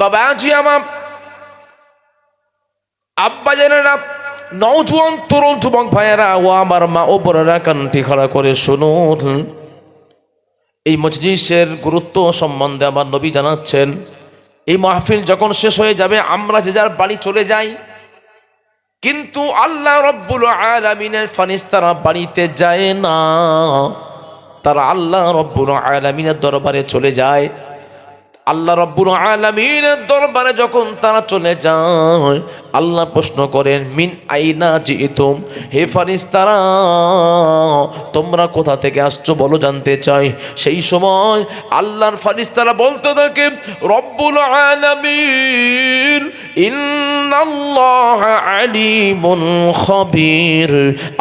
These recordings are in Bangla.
বাবাজি আমার। আব্বা জানে না নৌজওয়ান তরুণ যুবক ভাইয়েরা, ও আমার মা ও বোনেরা কানটি খাড়া করে শুনুন। এই মজলিসের গুরুত্ব সম্বন্ধে আমার নবী জানাচ্ছেন, এই মাহফিল যখন শেষ হয়ে যাবে, আমরা যে যার বাড়ি চলে যাই। কিন্তু আল্লাহ রব্বুল আলামিনের ফানিস তারা বাড়িতে যায় না। তারা আল্লাহ রব্বুল আলামিনের দরবারে চলে যায়। আল্লাহ রব্বুল আলমিনের দরবারে যখন তারা চলে যায় আল্লাহ প্রশ্ন করেন, মিন আইনা জিতুম হে ফারিস্তারা তোমরা কোথা থেকে আসছো বলো জানতে চাই। সেই সময় আল্লাহর ফারিস্তারা বলতে থাকে, রব্বুল আলামিন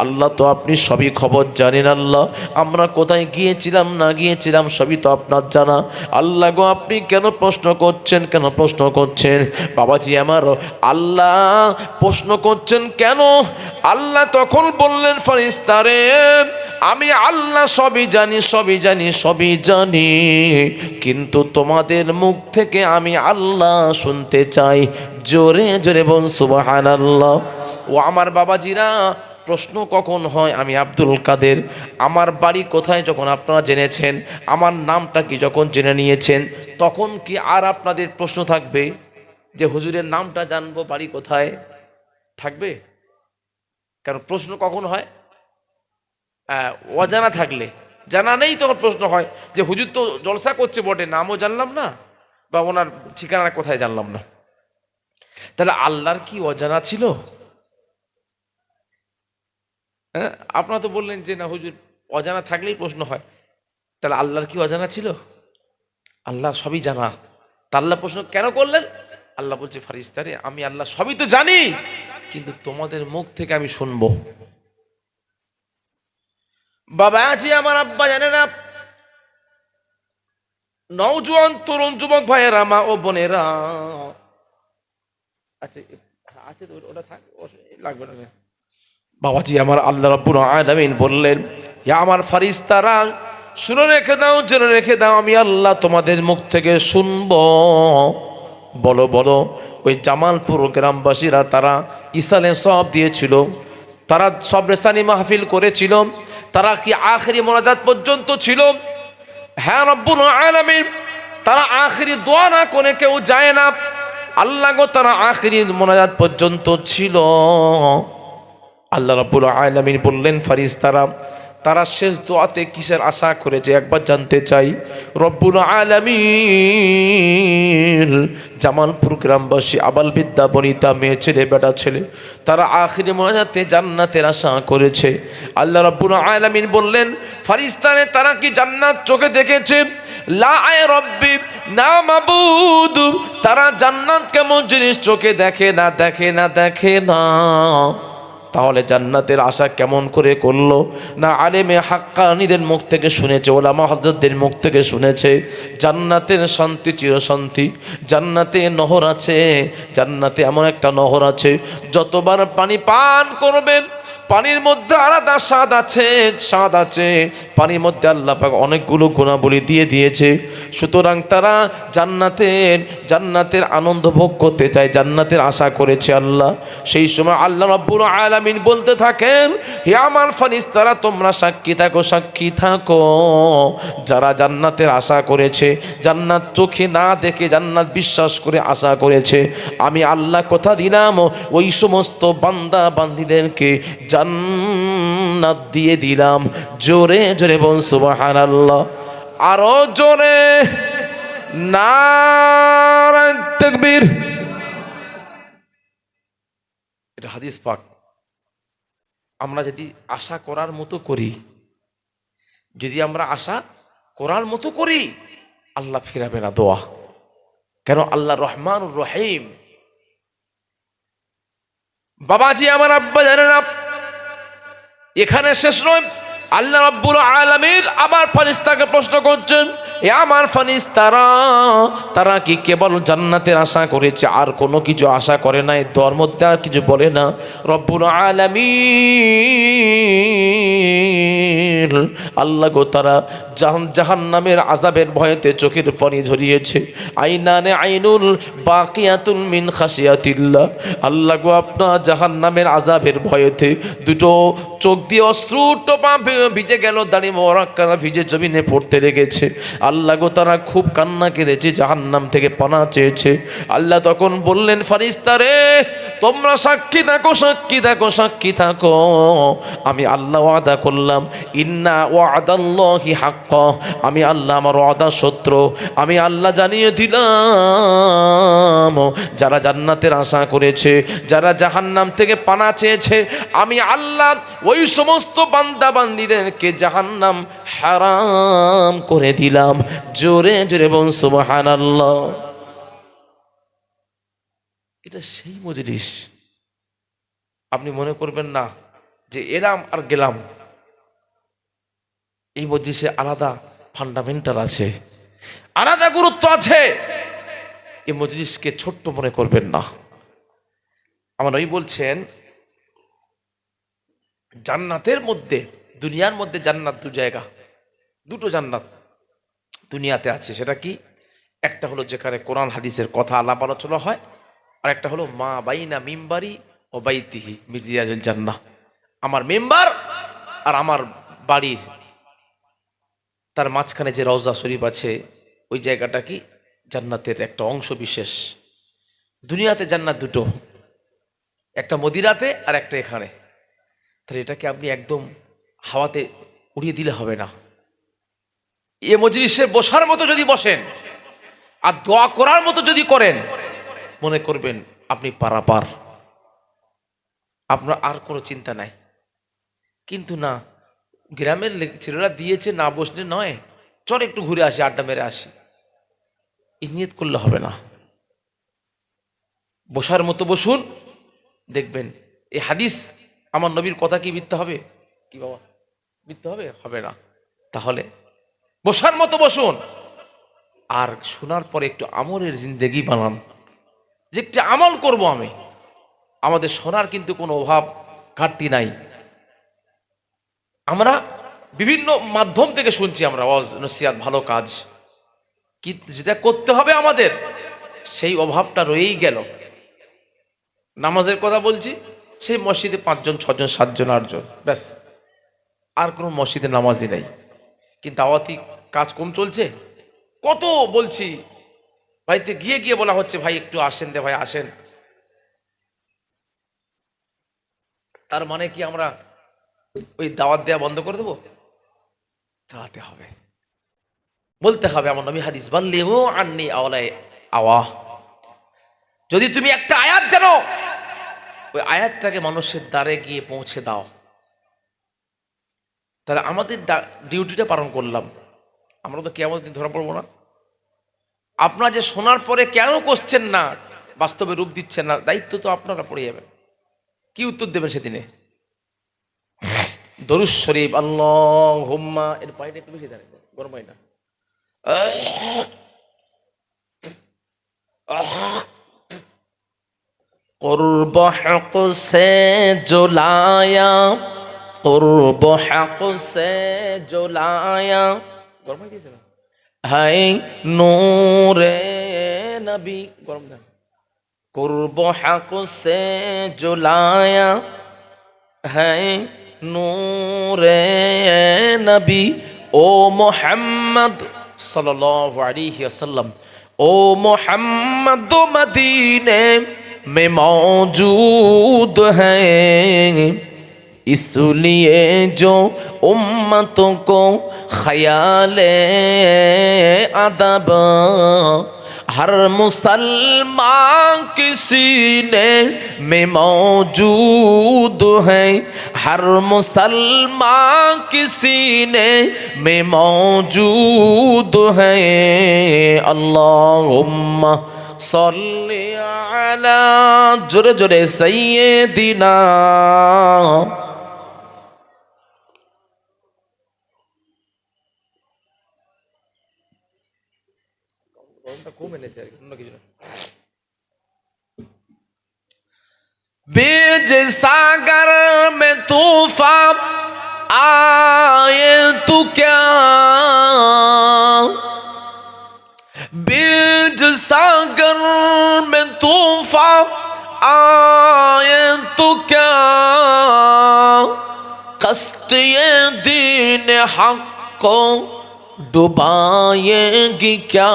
আল্লাহ তো আপনি সবই খবর জানেন আল্লাহ। আমরা কোথায় গিয়েছিলাম, না গিয়েছিলাম সবই তো আপনার জানা। আল্লাহ গো, আপনি কেন প্রশ্ন করছেন, কেন প্রশ্ন করছেন? বাবাজি আমার, আল্লাহ প্রশ্ন করছেন, কেন? আল্লাহ তখন বললেন ফারিস্তারে আমি আল্লাহ সবই জানি সবই জানি সবই জানি। কিন্তু তোমাদের মুখ থেকে আমি আল্লাহ শুনতে চাই। জোরে জোরে বল সুবাহান আল্লাহ ও আমার বাবাজিরা, প্রশ্ন কখন হয় আমি আব্দুল কাদের? আমার বাড়ি কোথায় যখন আপনারা জেনেছেন? আমার নামটা কি যখন জেনে নিয়েছেন? তখন কি আর আপনাদের প্রশ্ন থাকবে? যে হুজুরের নামটা জানব, বাড়ি কোথায়? থাকবে? কারণ প্রশ্ন কখন হয়? অজানা থাকলে। জানা নেই তখন প্রশ্ন হয় যে হুজুর তো জলসা করছে বটে, নামও জানলাম না, বা ওনার ঠিকানা কোথায় জানলাম না। তাহলে আল্লাহর কি অজানা ছিল? হ্যাঁ আপনারা তো বললেন যে না হুজুর, অজানা থাকলেই প্রশ্ন হয়। তাহলে আল্লাহর কি অজানা ছিল? আল্লাহ সবই জানা। তা আল্লাহ প্রশ্ন কেন করলেন? আল্লাহ বলছে ফারিস্তারে আমি আল্লাহ সবই তো জানি, কিন্তু তোমাদের মুখ থেকে আমি শুনব। বাবা আছি আমার আব্বা জানে না। নওজোয়ান তরুণ যুবক ভাইয়েরা, মা ও বোনেরা। আচ্ছা আছে তো, ওটা থাক লাগবে না। বাবাজি আমার আল্লাহ রাব্বুল আলামিন বললেন হে আমার ফারিস্তারা শুনে রেখে দাও, জেনে রেখে দাও, আমি আল্লাহ তোমাদের মুখ থেকে শুনব। বলো বলো, ওই জামালপুর গ্রামবাসীরা তারা ইসালে সব দিয়েছিল, তারা সব রেস্তানি মাহফিল করেছিল, তারা কি আখেরি মোনাজাত পর্যন্ত ছিল? হ্যাঁ রব্বুল আলামিন, তারা আখেরি দোয়া না করে কেউ যায় না। আল্লাহ গো, তারা আখেরি মোনাজাত পর্যন্ত ছিল। আল্লাহ রাব্বুল আলামিন বললেন ফারিস্তারা তারা শেষ দোয়াতে কিসের আশা করেছে? একবার জানতে চাই। রব্বুল আলামিন জামালপুর গ্রামবাসী আবাল বিদ্যা বনিতা মেয়ে ছেলে, বেটা ছেলে, তারা আখিরি মজাতে জান্নাতের আশা করেছে। আল্লাহ রাব্বুল আলামিন বললেন ফারিস্তানে তারা কি জান্নাত চোখে দেখেছে? লা না তারা জান্নাত কেমন জিনিস চোখে দেখে না দেখে না দেখে না। তাহলে জান্নাতের আশা কেমন করে করল? না আলেমে হাক্কানিদের মুখ থেকে শুনেছে, ওলামা হজরতদের মুখ থেকে শুনেছে, জান্নাতের শান্তি চিরশান্তি, জান্নাতে নহর আছে, জান্নাতে এমন একটা নহর আছে, যতবার পানি পান করবেন, পানির মধ্যে আলাদা স্বাদ আছে স্বাদ আছে পানির মধ্যে আল্লাহ পাক অনেকগুলো গুণাবলী দিয়ে দিয়েছে। সুতরাং তারা জান্নাতের জান্নাতের আনন্দ ভোগ করতে চায়, জান্নাতের আশা করেছে আল্লাহ। সেই সময় আল্লাহ রাব্বুল আলামিন বলতে থাকেন, হে আমার ফানিস তারা তোমরা সাক্ষী থাকো সাক্ষী থাকো। যারা জান্নাতের আশা করেছে, জান্নাত চোখে না দেখে জান্নাত বিশ্বাস করে আশা করেছে, আমি আল্লাহ কথা দিলাম, ওই সমস্ত বান্দা বান্দিদেরকে জান্নাত দিয়ে দিলাম। জোরে জোরে বল সুবহানাল্লাহ। আরও জোরে। নারায়ণ তাকবীর। এটা হাদিস পাক। আমরা যদি আশা করার মতো করি, যদি আমরা আশা করার মতো করি, আল্লাহ ফিরাবে না দোয়া। কেন? আল্লাহ রহমান রহিম। বাবাজি, আমার আব্বা জানেন এখানে শেষ নয়। আল্লাহ রাব্বুল আলামিন আবার ফারিস্তাকে প্রশ্ন করছেন এ আমার ফানিস তারা তারা কি কেবল জান্নাতের আশা করেছে? আর কোনো কিছু আশা করে না দর মধ্যে আর কিছু বলে না? রব্বুল আলামিন। আল্লাহ গো, তারা জাহান জাহান নামের আজাবের ভয়েতে চোখের পানি ঝরিয়েছে। আইনানে আইনুল বাকিয়াতুল মিন খাসিয়াতিল্লাহ আল্লাহ গো, আপনার জাহান নামের আজাবের ভয়েতে দুটো চোখ দিয়ে অশ্রুটো পা ভিজে গেল দাঁড়িয়ে মরাক্কানা ভিজে জমিনে পড়তে লেগেছে। আল্লাহ গো তারা খুব কান্না কেঁদেছে জাহান নাম থেকে পানা চেয়েছে। আল্লাহ তখন বললেন ফারিস্তারে তোমরা সাক্ষী থাকো সাক্ষী থাকো সাক্ষী থাকো। আমি আল্লাহ ওয়াদা করলাম, ইন্না ওয়াদাল্লাহি হাক্ক, আমি আল্লাহ আমার ওয়াদা সত্য। আমি আল্লাহ জানিয়ে দিলাম, যারা জান্নাতের আশা করেছে, যারা জাহান্নাম থেকে পানা চেয়েছে, আমি আল্লাহ ওই সমস্ত বান্দা বান্দিদেরকে জাহান্নাম হারাম করে দিলাম। জোরে জোরে বল সুবহানাল্লাহ। এটা সেই মজলিস। আপনি মনে করবেন না যে এলাম আর গেলাম। এই মজলিসে আলাদা ফান্ডামেন্টাল আছে। আলাদা গুরুত্ব আছে। এই মজলিসকে ছোট্ট মনে করবেন না। আমার ওই বলছেন, জান্নাতের মধ্যে, দুনিয়ার মধ্যে জান্নাত দু জায়গা। দুটো জান্নাত। দুনিয়াতে আছে। সেটা কি? একটা হলো যেখানে কোরআন, হাদিসের কথা আলাপ আলোচনা হয় আর একটা হলো মা বাইনা মিম্বারি ও বাইতিহি মিদিয়াজুল জান্না আমার মেম্বার আর আমার বাড়ির। তার মাঝখানে যে রওজা শরীফ আছে, ওই জায়গাটা কি? জান্নাতের একটা অংশ বিশেষ। দুনিয়াতে জান্নাত দুটো, একটা মদিরাতে আর একটা এখানে। তাহলে এটাকে আপনি একদম হাওয়াতে উড়িয়ে দিলে হবে না। এ মজলিসে বসার মতো যদি বসেন, আর দোয়া করার মতো যদি করেন, মনে করবেন আপনি পারাপার। আপনার আর কোনো চিন্তা নাই। কিন্তু না, গ্রামের ছেলেরা দিয়েছে না বসলে নয়। চল একটু ঘুরে আসি, আড্ডা মেরে আসি। এই নিয়ত করলে হবে না। বসার মতো বসুন, দেখবেন এই হাদিস আমার নবীর কথা কি মিথ্যা হবে? কি বাবা? মিথ্যা হবে? হবে না। তাহলে বসার মতো বসুন। আর শোনার পরে একটু আমলের জিন্দেগি বানান। যে একটু আমল করব আমি। আমাদের শোনার কিন্তু কোনো অভাব, ঘাটতি নাই। আমরা বিভিন্ন মাধ্যম থেকে শুনছি আমরা, ওয়াজ নসিয়াত ভালো কাজ। কি যেটা করতে হবে আমাদের, সেই অভাবটা রয়েই গেল। নামাজের কথা বলছি, সেই মসজিদে পাঁচজন ছজন সাতজন, আটজন, ব্যাস। আর কোনো মসজিদে নামাজই নেই। কিন্তু আওয়াতি কাজ কম চলছে? কত বলছি? বাড়িতে গিয়ে গিয়ে বলা হচ্ছে, ভাই, একটু আসেন রে, ভাই, আসেন। তার মানে কি আমরা ওই দাওয়াত দেওয়া বন্ধ করে দেবো? চালাতে হবে। বলতে হবে, আমার নবী হাদিস বাল্লি ও আননি আওলাই আওয়া। যদি তুমি একটা আয়াত জানো, ওই আয়াতটাকে মানুষের দ্বারে গিয়ে পৌঁছে দাও। তাহলে আমাদের ডিউটিটা পালন করলাম। আমরা তো কেমন দিন ধরা পড়ব না। আপনার যে শোনার পরে কেন করছেন না, বাস্তবে রূপ দিচ্ছেন না, দায়িত্ব তো আপনারা পড়ে যাবেন। কি উত্তর দেবেন সেদিনে? দরুজ শরীফ আল্লাহ হোম্মা এর পানিটা একটু বেশি দাঁড়িয়ে, গরম হয় না। করব حق সে জোলায়া, করব قرب সে জোলায়া। গরম হয়ে গিয়েছিল হাই নূরে নবী, গরম দেন। করব হাক সে জোলায়া, হাই নূরে নবী, ও মোহাম্মদ সাল্লাল্লাহু আলাইহি ওয়াসাল্লাম, ও মোহাম্মদ মদিনে মে মৌজুদ হ্যাঁ इसलिए जो उम्मतों को ख्याल अदब हर मुसलमान के सीने में मौजूद है हर मुसलमान के सीने में मौजूद है अल्लाह सल्ले आला जुरे जुरे सैयदिना बीज सागर में तूफ़ान आए, तू क्या? बीज सागर में तूफा आए, तू क्या? कस्तिए दीन हक को डुबाएगी क्या?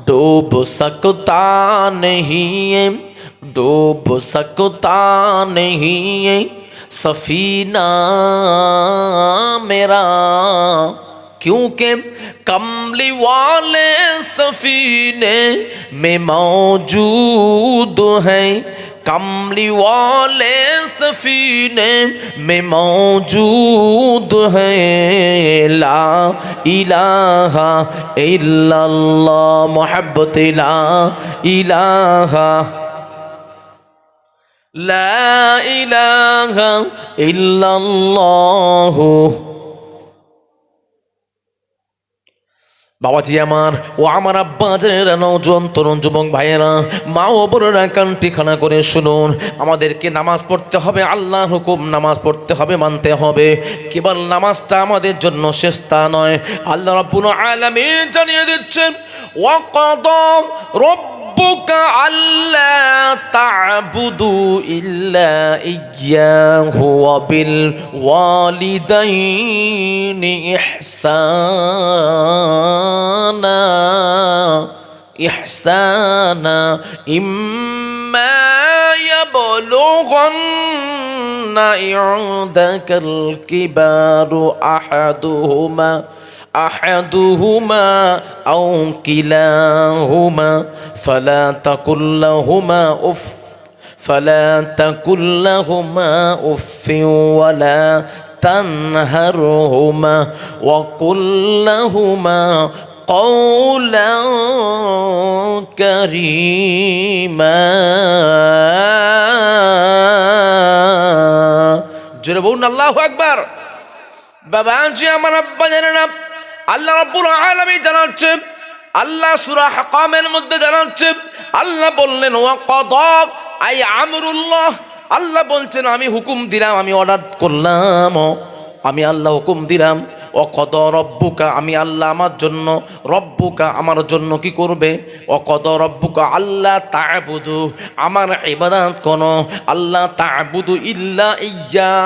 डूब सकता नहीं डूब सकता नहीं है सफीना मेरा क्योंकि कमली वाले सफीने में मौजूद है कमली वाले सफीने में मौजूद है ला इलाहा इल्लल्लाह मोहब्बत ला इलाहा ইলাহা ইল্লাল্লাহ। বাবাজি আমার, ও আমার আব্বা নজন তরুণ যুবক ভাইয়েরা, মা ও বোনেরা খানা করে শুনুন। আমাদেরকে নামাজ পড়তে হবে আল্লাহ হুকুম নামাজ পড়তে হবে, মানতে হবে। কেবল নামাজটা আমাদের জন্য শেষ তা নয়। আল্লাহ রাব্বুল আলামিন জানিয়ে দিচ্ছেন ওয়াকাদা ربك ألا تعبدوا إلا إياه وبالوالدين إحسانا إحسانا. إما يبلغن عندك الكبار أحدهما احدهما او كلاهما فلا تقل لهما اف فلا تقل لهما اف ولا تنهرهما وقل لهما قولا كريما জোরে বলুন আল্লাহ আকবার বাবা জি আমার আব্বা জানে না আল্লাহ রাব্বুল আলামিন জানাচ্ছে, আল্লাহ সূরা হাকামের মধ্যে জানাচ্ছে, আল্লাহ বললেন, ওয়া কদব আই আমরুল্লাহ। আল্লাহ বলছেন, আমি হুকুম দিলাম, আমি অর্ডার করলাম। আমি আল্লাহ হুকুম দিলাম। ও কদ রব্বুকা, আমি আল্লাহ আমার জন্য, রব্বুকা আমার জন্য কি করবে? ও কদ রব্বুকা আল্লাহ তাবুদু, আমার ইবাদত কোন আল্লাহ তাবুদু ইল্লা ইয়া।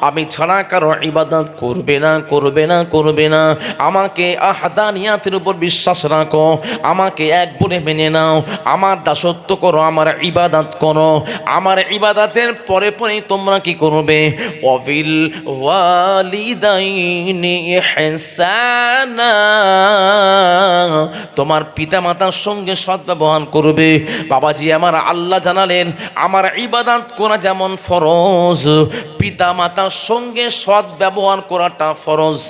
আমি ছাড়া কারও ইবাদত করবে না করবে না করবে না। আমাকে আহাদানিয়াতের উপর বিশ্বাস রাখো। আমাকে এক বলে মেনে নাও। আমার দাসত্ব করো, আমার ইবাদত করো। আমার ইবাদতের পরে পরে তোমরা কি করবে? অবিল তোমার পিতা মাতার সঙ্গে সদ্ব্যবহার করবে। বাবাজি, আমার আল্লাহ জানালেন, আমার ইবাদত করা যেমন ফরজ পিতা মাতার সঙ্গে সৎ ব্যবহার করাটা ফরজ।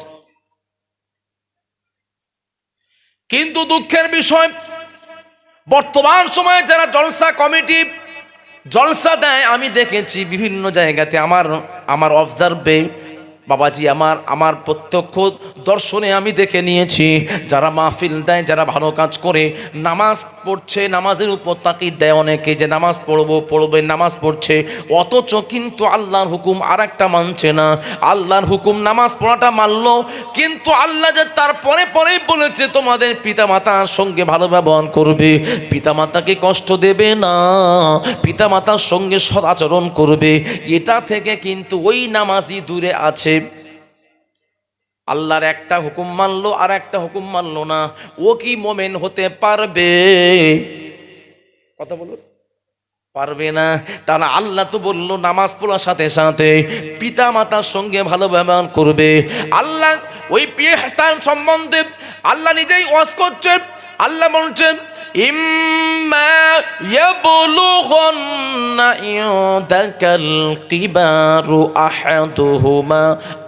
কিন্তু দুঃখের বিষয়, বর্তমান সময়ে যারা জলসা কমিটি, জলসা দেয়, আমি দেখেছি বিভিন্ন জায়গাতে আমার আমার অবজার্ভে বাবাজি, আমার আমার প্রত্যক্ষ দর্শনে আমি দেখে নিয়েছি, যারা মাহফিল দেয়, যারা ভালো কাজ করে, নামাজ পড়ছে, নামাজের উপর তাকিদ দেয় অনেকে, যে নামাজ পড়ব, পড়বে, নামাজ পড়ছে, অথচ কিন্তু আল্লাহর হুকুম আর একটা মানছে না। আল্লাহর হুকুম নামাজ পড়াটা মানলো, কিন্তু আল্লাহ যে তার পরে পরেই বলেছে, তোমাদের পিতা মাতার সঙ্গে ভালো ব্যবহার করবে পিতা মাতাকে কষ্ট দেবে না পিতা মাতার সঙ্গে সদাচরণ করবে। এটা থেকে কিন্তু ওই নামাজই দূরে আছে। আল্লাহর একটা হুকুম মানলো আর একটা হুকুম মানলো না। ও কি মোমেন হতে পারবে? কথা বলুন। পারবে না। তাহলে আল্লাহ তো বলল, নামাজ পড়ার সাথে সাথে পিতা মাতার সঙ্গে ভালো ব্যবহার করবে। আল্লাহ ওই পিয়ে হাসান সম্বন্ধে আল্লাহ নিজেই ওয়াজ করছেন আল্লাহ বলছেন, ইম্মা ইয়াবলুগান্না ইনদাকাল কিবারু আহাদুহুমা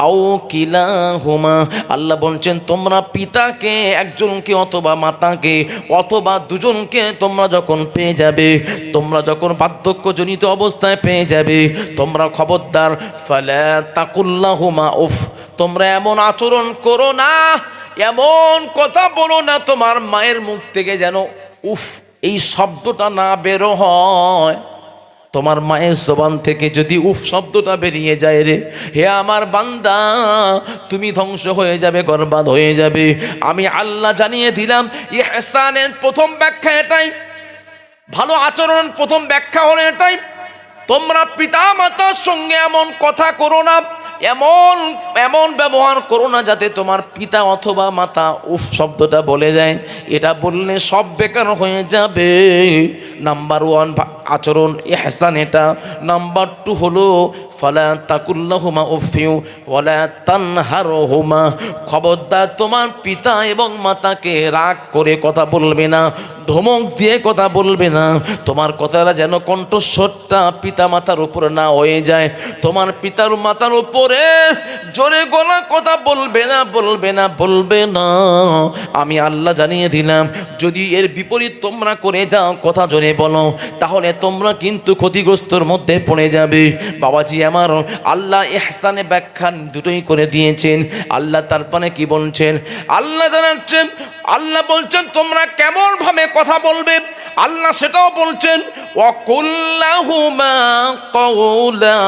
আও কিলাহুমা আল্লাহ বলছেন, তোমরা পিতাকে একজনকে অথবা মাতাকে অথবা দুজনকে তোমরা যখন পেয়ে যাবে, তোমরা যখন বার্ধক্যজনিত অবস্থায় পেয়ে যাবে, তোমরা খবরদার, ফালা তাকুল্লাহুমা উফ, তোমরা এমন আচরণ করো না, এমন কথা বলো না তোমার মায়ের মুখ থেকে যেন উফ, এই শব্দটা না বেরো হয়। তোমার মায়ের জবান থেকে যদি উফ শব্দটা বেরিয়ে যায় রে, হে আমার বান্দা, তুমি ধ্বংস হয়ে যাবে গর্বাদ হয়ে যাবে। আমি আল্লাহ জানিয়ে দিলাম, ইহসানের প্রথম ব্যাখ্যা এটাই, ভালো আচরণ প্রথম ব্যাখ্যা হলো এটাই, তোমরা পিতা মাতার সঙ্গে এমন কথা করো না এমন এমন ব্যবহার করো না যাতে তোমার পিতা অথবা মাতা উফ শব্দটা বলে যায়। এটা বললে সব বেকার হয়ে যাবে। নাম্বার ওয়ান আচরণ, এহসান এটা। নাম্বার টু হলো ফলা তাকুল্লাহুমা উফিউ ওয়ালা তানহারহুমা। খবরদার তোমার পিতা এবং মাতাকে রাগ করে কথা বলবে না, ধমক দিয়ে কথা বলবে না। তোমার কথাটা যেন কণ্ঠস্বরটা পিতা মাতার উপরে না হয়ে যায়। তোমার পিতার মাতার উপরে জোরে গলা কথা বলবে না বলবে না বলবে না। আমি আল্লাহ জানিয়ে দিলাম, যদি এর বিপরীত তোমরা করে দাও, কথা জোরে বলো, তাহলে তোমরা কিন্তু ক্ষতিগ্রস্তর মধ্যে পড়ে যাবে। বাবাজি আমার আল্লাহ এহসানে ব্যাখ্যা দুটোই করে দিয়েছেন। আল্লাহ তারপরে কি বলছেন? আল্লাহ জানাচ্ছেন, আল্লাহ বলছেন, তোমরা কেমন ভাবে কথা বলবে? আল্লাহ সেটাও বলছেন অকুল্লাহুমা কৌলা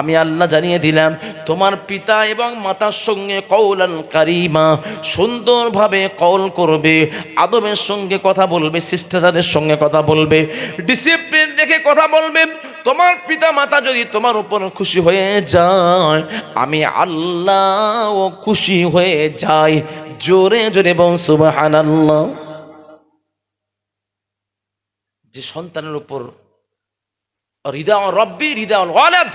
আমি আল্লাহ জানিয়ে দিলাম, তোমার পিতা এবং মাতার সঙ্গে কৌলান কারিমা, সুন্দরভাবে কল করবে, আদমের সঙ্গে কথা বলবে, শিষ্টাচারের সঙ্গে কথা বলবে ডিসিপ্লিন রেখে কথা বলবে, তোমার পিতা মাতা যদি তোমার উপর খুশি হয়ে যায়, আমি আল্লাহ খুশি হয়ে যাই। জোরে জোরে আল্লাহ যে সন্তানের উপর হৃদা রব্বি হৃদা ওয়ালাদ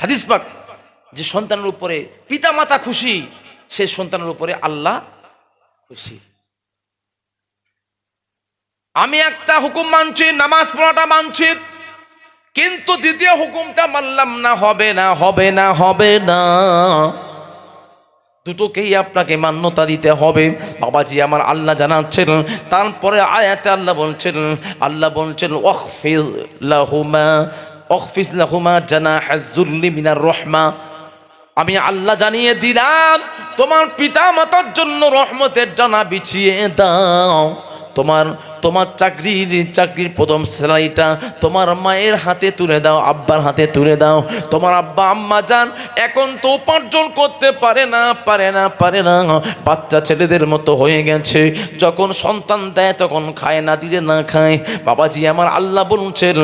হাদিস পাক, যে সন্তানের উপরে পিতা মাতা খুশি, সে সন্তানের উপরে আল্লাহ খুশি। আমি একটা হুকুম মানছি, নামাজ পড়াটা মানছি, কিন্তু দ্বিতীয় হুকুমটা মানলাম না, হবে না হবে না হবে না। দুটোকেই আপনাকে মান্যতা দিতে হবে। বাবাজি আমার আল্লাহ জানাচ্ছেন, তারপরে আয়াতে আল্লাহ বলছেন আল্লাহ বলছেন ওয়াকফিজ লাহুমা ওয়াকফিজ লাহুমা জানা হাজুল্লি মিনার রহমা। আমি আল্লাহ জানিয়ে দিলাম, তোমার পিতা মাতার জন্য রহমতের জানা বিছিয়ে দাও। তোমার তোমার চাকরির চাকরির প্রথম স্যালারিটা তোমার মায়ের হাতে তুলে দাও, আব্বার হাতে তুলে দাও। তোমার আব্বা, আম্মা যান, এখন তো উপার্জন করতে পারে না পারে না পারে না। বাচ্চা ছেলেদের মতো হয়ে গেছে। যখন সন্তান দেয়, তখন খায় না, দিলে না খায়। বাবাজি আমার আল্লাহ বলছেন,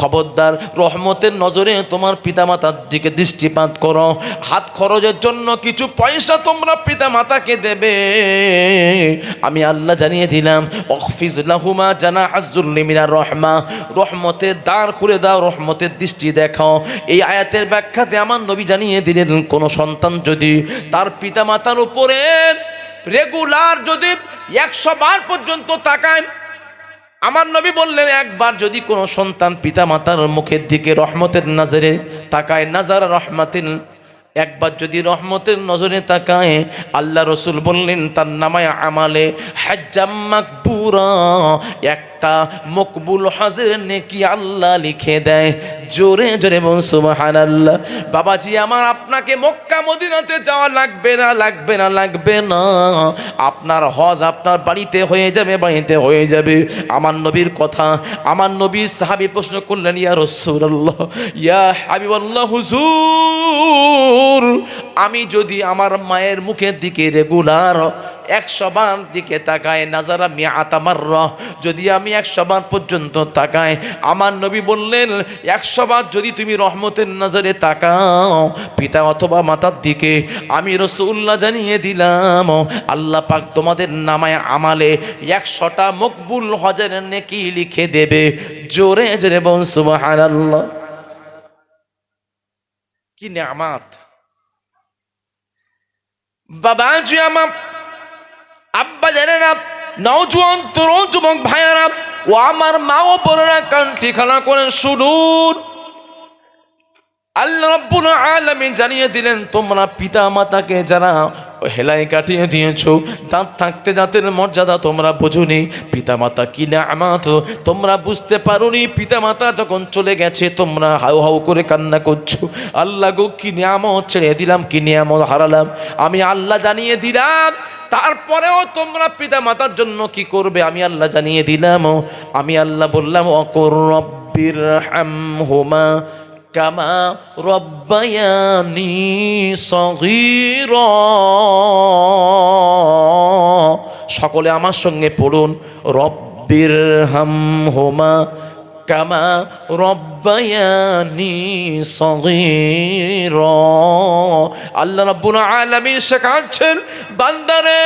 খবরদার, রহমতের নজরে তোমার পিতামাতার দিকে দৃষ্টিপাত করো। হাত খরচের জন্য কিছু পয়সা তোমরা পিতামাতাকে দেবে। আমি আল্লাহ জানিয়ে দিলাম অফিস লাহুমা জানা হাজুল্লি মিনার রহমা। রহমতের দ্বার খুলে দাও, রহমতের দৃষ্টি দেখাও। এই আয়াতের ব্যাখ্যাতে আমার নবী জানিয়ে দিলেন, কোন সন্তান যদি তার পিতামাতার উপরে রেগুলার যদি একশো বার পর্যন্ত তাকায়, আমার নবী বললেন, একবার যদি কোনো সন্তান পিতামাতার মুখের দিকে রহমতের নজরে তাকায়, নাজার রহমাতিন একবার যদি রহমতের নজরে তাকায় আল্লাহ রসুল বললেন তার নামায় আমালে হাজ্জাম মাকবুরা একটা মকবুল হাজের নেকি আল্লাহ লিখে দেয়। জোরে জোরে সুবহান আল্লাহ বাবাজি, আমার আপনাকে মক্কা মদিনাতে যাওয়া লাগবে না লাগবে না লাগবে না। আপনার হজ আপনার বাড়িতে হয়ে যাবে, বাড়িতে হয়ে যাবে। আমার নবীর কথা, আমার নবীর সাহাবি প্রশ্ন করলেন, ইয়া রসুল্লাহ ইয়া হাবিবাল্লাহ, হুজুর, আমি যদি আমার মায়ের মুখের দিকে রেগুলার একশো বার দিকে তাকায়, নাজারা মিয়া আতামার যদি আমি একশো বার পর্যন্ত তাকাই, আমার নবী বললেন, একশো বার যদি তুমি রহমতের নজরে তাকাও, পিতা অথবা মাতার দিকে, আমি রসুল্লাহ জানিয়ে দিলাম, আল্লাহ পাক তোমাদের নামায় আমালে একশোটা মকবুল হজারের নেকি লিখে দেবে। জোরে জোরে বল কি নিয়ামাত। বাবাজি আমার আব্বা জানেরা নওজোয়ান তরুণ যুবক ভাইয়ারা, ও আমার মা ও বোনেরা কান ঠিকানা করে শুনুন। আল্লাহ রব্বুল আলামিন জানিয়ে দিলেন, তোমরা পিতা মাতাকে যারা হেলায় কাটিয়ে দিয়েছ, দাঁত থাকতে দাঁতের মর্যাদা তোমরা বোঝোনি। পিতা মাতা কি নামাত তোমরা বুঝতে পারোনি পিতা মাতা যখন চলে গেছে, তোমরা হাউ হাউ করে কান্না করছ। আল্লাহ গো, কি নিয়ামত ছেড়ে দিলাম, কি নিয়ামত হারালাম। আমি আল্লাহ জানিয়ে দিলাম তারপরেও তোমরা পিতা মাতার জন্য কি করবে? আমি আল্লাহ জানিয়ে দিলাম। আমি আল্লাহ বললাম, অকর রব্বির হামহুমা কামা রব্বায়ানি সগীর। সকলে আমার সঙ্গে পড়ুন, রব্বির হাম হোমা কামা রব্বায়ানি সগীর। আল্লাহ রাব্বুল আলামিন শেখাচ্ছেন, বান্দারে,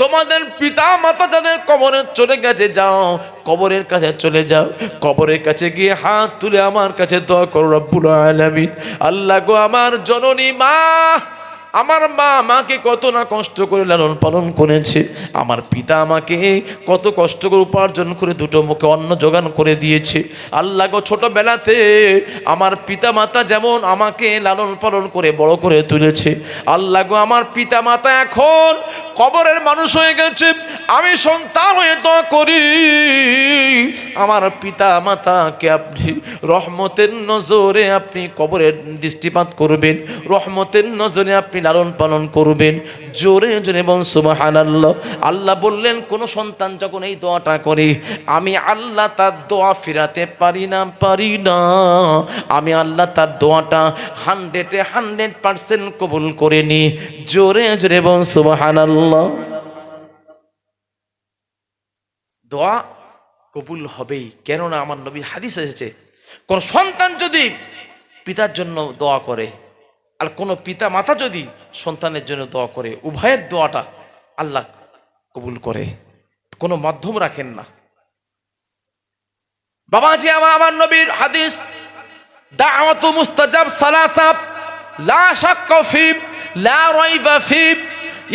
তোমাদের পিতা মাতা যাদের কবরে চলে গেছে, যাও, কবরের কাছে চলে যাও, কবরের কাছে গিয়ে হাত তুলে আমার কাছে দোয়া করো রব্বুল আলামিন। আল্লাহ গো, আমার জননী মা আমার মা আমাকে কত না কষ্ট করে লালন পালন করেছে। আমার পিতা আমাকে কত কষ্ট করে উপার্জন করে দুটো মুখে অন্ন যোগান করে দিয়েছে। আল্লাহ গো, ছোটবেলাতে আমার পিতা মাতা যেমন আমাকে লালন পালন করে বড় করে তুলেছে। আল্লাহ গো, আমার পিতা মাতা এখন কবরের মানুষ হয়ে গেছে। আমি সন্তান হয়ে তো করি। আমার পিতা মাতাকে আপনি রহমতের নজরে আপনি কবরের দৃষ্টিপাত করবেন। রহমতের নজরে আপনি লালন পালন করবেন, জোরে জোরে এবং সুবাহান আল্লাহ আল্লাহ বললেন, কোনো সন্তান যখন এই দোয়াটা করে, আমি আল্লাহ তার দোয়া ফেরাতে পারি না পারি না। আমি আল্লাহ তার দোয়াটা হান্ড্রেডে হান্ড্রেড পার্সেন্ট কবুল করে নি জোরে জোরে এবং সুবাহান আল্লাহ দোয়া কবুল হবেই, কেননা আমার নবী হাদিস এসেছে, কোন সন্তান যদি পিতার জন্য দোয়া করে আর কোনো পিতা মাতা যদি সন্তানের জন্য দোয়া করে, উভয়ের দোয়াটা আল্লাহ কবুল করে। কোনো মাধ্যম রাখেন না। বাবা জি আমার আমার নবীর হাদিস, দাওয়াতু মুস্তাজাব সালাসাব লা শাক্কা ফি, লা রাইবা ফি,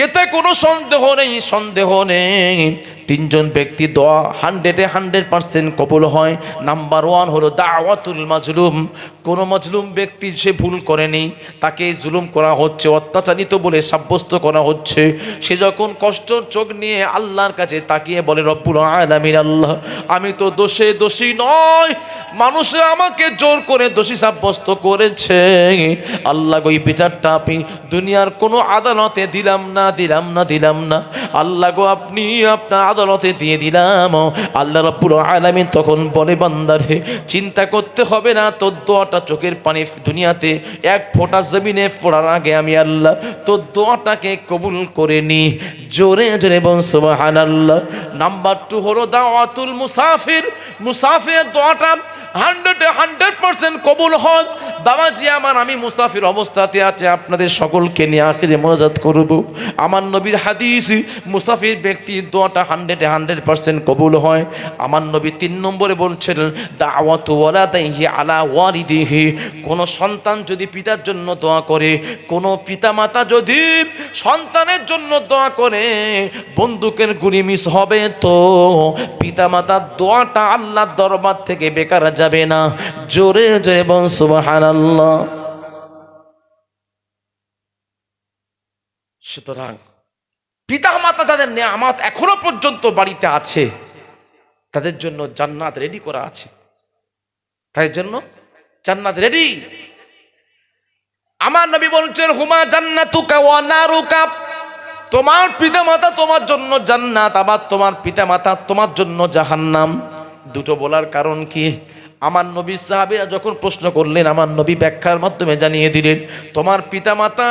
এতে কোনো সন্দেহ নেই সন্দেহ নেই। তিনজন ব্যক্তি দোয়া হান্ড্রেডে হান্ড্রেড পার্সেন্ট কবুল হয়। নাম্বার ওয়ান হলো দাওয়াতুল মাজলুম। কোনো মজলুম ব্যক্তি সে ভুল করেনি, তাকে জুলুম করা হচ্ছে, অত্যাচারিত বলে সাব্যস্ত করা হচ্ছে, সে যখন কষ্ট চোখ নিয়ে আল্লাহর কাছে তাকিয়ে বলে, রব্বুল আলামিন আল্লাহ, আমি তো দোষে দোষী নয় মানুষের আমাকে জোর করে দোষী সাব্যস্ত করেছে। আল্লাহ গো বিচারটা আপনি দুনিয়ার কোনো আদালতে দিলাম না দিলাম না দিলাম না। আল্লাহ গো, আপনি আপনার আদালতে দিয়ে দিলাম। আল্লাহ রব্বুল আলামিন তখন বলে, বান্দারে, চিন্তা করতে হবে না, তোর দোয়াটা চোখের পানি দুনিয়াতে এক ফোঁটা জমিনে ফোড়ার আগে আমি আল্লাহ তো দোয়াটাকে কবুল করে নি। জোরে জোরে বন সুবহানাল্লাহ। নাম্বার টু হলো দাওয়াতুল মুসাফির। মুসাফির দোয়াটা হান্ড্রেড হান্ড্রেড পার্সেন্ট কবুল হন। বাবাজি আমার, আমি মুসাফির অবস্থাতে আছে, আপনাদের সকলকে নিয়ে আখিরে মনাজাত করব। আমার নবীর হাদিস, মুসাফির ব্যক্তির দোয়াটা হান্ড্রেড হান্ড্রেড পার্সেন্ট কবুল হয়। আমার নবী তিন নম্বরে বলছেন দাওয়াত ওয়ালাদাইহি আলা ওয়ালিদিহি। কোনো সন্তান যদি পিতার জন্য দোয়া করে, কোনো পিতামাতা যদি সন্তানের জন্য দোয়া করে, বন্দুকের গুলি মিস হবে তো। পিতামাতার দোয়াটা আল্লাহর দরবার থেকে বেকার যাবে না। জোরে জোরে বল, সুবহানাল্লাহ। সুতরাং পিতা মাতা যাদের নেয়ামাত এখনও পর্যন্ত বাড়িতে আছে, তাদের জন্য জান্নাত রেডি করা আছে। তাদের জন্য জান্নাত রেডি আমার নবী বলছেন, হুমা জান্নাতুকা ওয়া নারুকা। তোমার পিতা মাতা তোমার জন্য জান্নাত, আবার তোমার পিতা মাতা তোমার জন্য জাহান্নাম। দুটো বলার কারণ কি? আমার নবী সাহাবীরা যখন প্রশ্ন করলেন, আমার নবী ব্যাখ্যার মাধ্যমে জানিয়ে দিলেন, তোমার পিতামাতা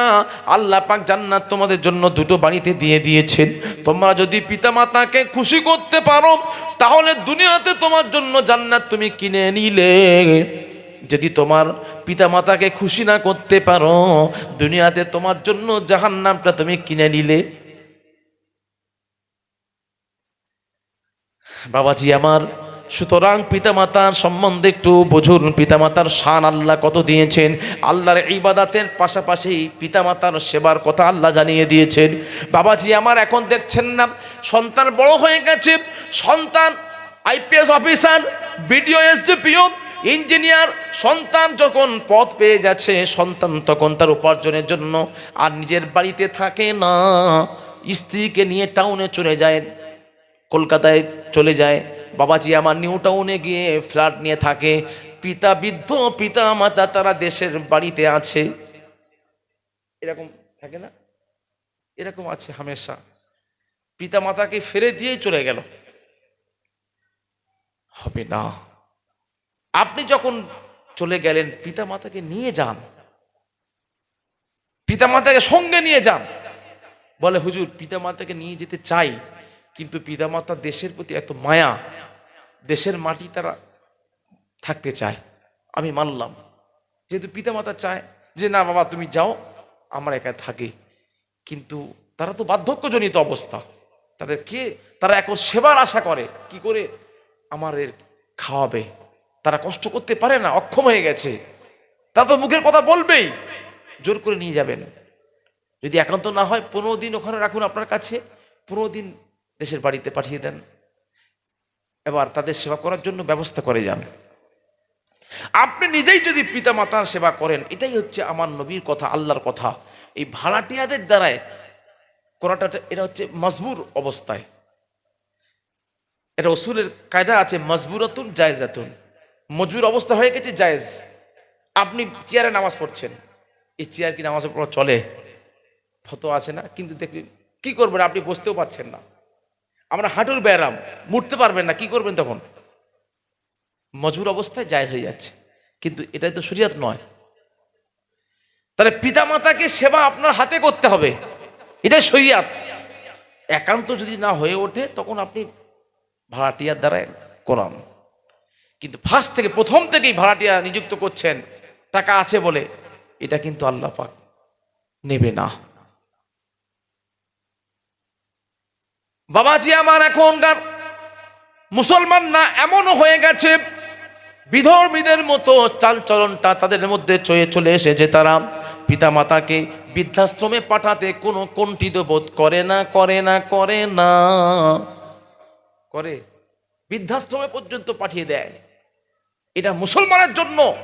আল্লাহ পাক জান্নাত তোমাদের জন্য দুটো বাড়িতে দিয়ে দিয়েছেন। তোমরা যদি পিতামাতাকে খুশি করতে পারো, তাহলে দুনিয়াতে তোমার জন্য জান্নাত তুমি কিনে নিলে। যদি তোমার পিতামাতাকে খুশি না করতে পারো, দুনিয়াতে তোমার জন্য জাহান্নামটা তুমি কিনে নিলে। বাবাজি, আমার সুতরাং পিতামাতার সম্বন্ধে একটু বুঝুন, পিতামাতার শান আল্লাহ কত দিয়েছেন? আল্লাহর ইবাদাতের পাশাপাশি পিতামাতার সেবার কথা আল্লাহ জানিয়ে দিয়েছেন। বাবাজি, আমার এখন দেখছেন না, সন্তান বড় হয়ে গেছে, সন্তান IPS officer, BDO SDPO, engineer, সন্তান যখন পথ পেয়ে যাচ্ছে, সন্তান তখন তার উপার্জনের জন্য আর নিজের বাড়িতে থাকে না। স্ত্রীকে নিয়ে টাউনে চলে যায়, কলকাতায় চলে যায় বাবাজি আমার নিউ টাউনে গিয়ে ফ্ল্যাট নিয়ে থাকে। পিতা বৃদ্ধ, পিতা মাতা তারা দেশের বাড়িতে আছে। এরকম থাকে না? এরকম আছে হামেশা। পিতা মাতাকে ফেলে দিয়েই চলে গেল। হবে না। আপনি যখন চলে গেলেন, পিতা মাতাকে নিয়ে যান। পিতা মাতাকে সঙ্গে নিয়ে যান। বলে, হুজুর, পিতা মাতাকে নিয়ে যেতে চাই, কিন্তু পিতা মাতা দেশের প্রতি এত মায়া। দেশের মাটি তারা থাকতে চায়। আমি মানলাম। যেহেতু পিতা মাতা চায় যে, না বাবা, তুমি যাও, আমার একা থাকি। কিন্তু তারা তো বার্ধক্যজনিত অবস্থা। তাদের কে? তারা এখন সেবার আশা করে। কি করে? আমাদের খাওয়াবে। তারা কষ্ট করতে পারে না, অক্ষম হয়ে গেছে। তারা তো মুখের কথা বলবেই। জোর করে নিয়ে যাবেন। যদি একান্ত না হয়, পনেরো দিন ওখানে রাখুন আপনার কাছে। পনেরো দিন দেশের বাড়িতে পাঠিয়ে দেন। এবার তাদের সেবা করার জন্য ব্যবস্থা করে যান। আপনি নিজেই যদি পিতা মাতার সেবা করেন, এটাই হচ্ছে আমার নবীর কথা, আল্লাহর কথা। এই ভাড়াটিয়াদের দ্বারায় করাটা এটা হচ্ছে মজবুর অবস্থায়। এটা ওসুলের কায়দা আছে, মজবুরাতুন জায়জাতুন। মজবুর অবস্থা হয়ে গেছে, জায়েজ। আপনি চেয়ারে নামাজ পড়ছেন। এই চেয়ার কি নামাজ পড়া চলে? ফতো আছে না? কিন্তু দেখলেন, কি করবেন? আপনি বসতেও পারছেন না। আমরা হাঁটুর ব্যায়াম, মুড়তে পারবেন না, কি করবেন তখন? মজুর অবস্থায় জায়জ হয়ে যাচ্ছে। কিন্তু এটাই তো শরীয়ত নয়। তাহলে পিতামাতাকে সেবা আপনার হাতে করতে হবে। এটাই শরিয়াত। একান্ত যদি না হয়ে ওঠে, তখন আপনি ভাড়াটিয়ার দ্বারাই করান। কিন্তু ফার্স্ট থেকে প্রথম থেকেই ভাড়াটিয়া নিযুক্ত করছেন, টাকা আছে বলে, এটা কিন্তু আল্লাহ পাক নেবে না। বাবাজি আমার এখনকার মুসলমান না, এমনও হয়ে গেছে, বিধর্মীদের মতো চালচলনটা তাদের মধ্যে চয়ে চলে এসে যে তারা। পিতা মাতাকে বৃদ্ধাশ্রমে পাঠাতে কোনো কণ্ঠিত বোধ করে না করে না করে না। করে। বৃদ্ধাশ্রমে পর্যন্ত পাঠিয়ে দেয়। এটা মুসলমানের জন্য।